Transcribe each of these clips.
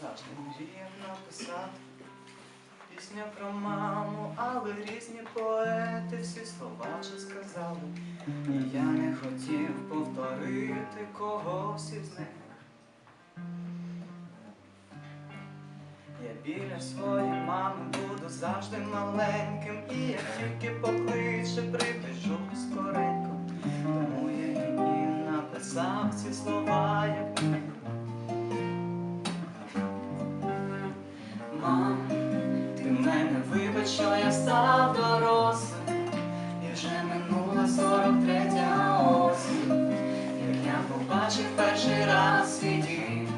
Завжди мріяв написати пісню про маму, але різні поети всі слова вже сказали. І я не хотів повторити когось із них. Я біля своєї мами буду завжди маленьким, і як тільки покличе, прибіжу скоренько. Тому я і написав ці слова, як що я став дорослим, і вже минула 43 осінь, як я побачив перший раз свій дім.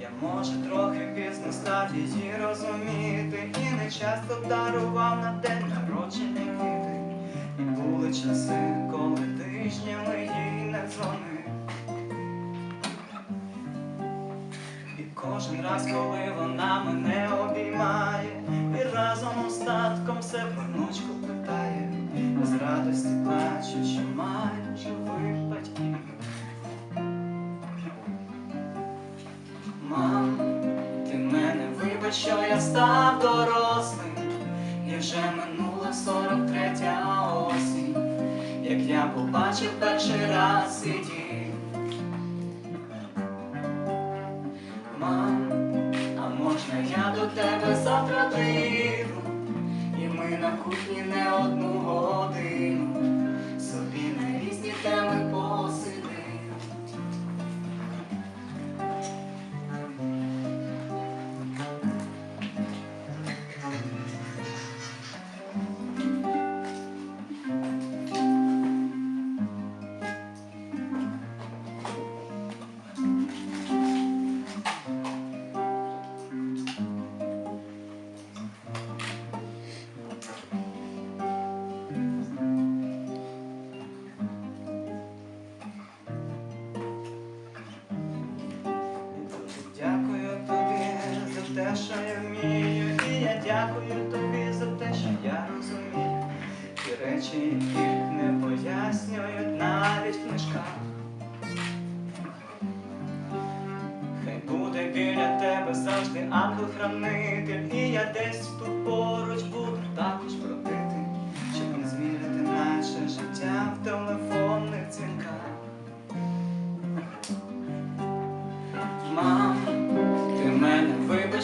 Я може трохи пізно став її розуміти, і не часто дарував на день народження квіти. І були часи, коли тижнями їй не дзвонив. І кожен раз, коли мене що я став дорослим, і вже минула 43 осінь, як я побачив перший раз дім. Мам, а можна я до тебе завтра приїду, і ми на кухні не одну годину, те, що я вмію, і я дякую тобі за те, що я розумію. Ті речі, яких не пояснюють навіть в книжках. Хай буде біля тебе завжди ангел-хранитель, і я десь тут поруч буду також щоб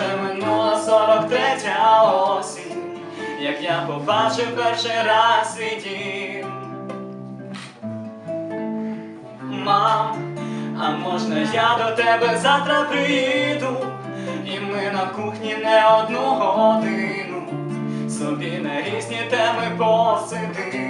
Вже минула 43 осінь, як я побачив перший раз свій дім. Мам, а можна я до тебе завтра приїду, і ми на кухні не одну годину, собі на різні теми посидим.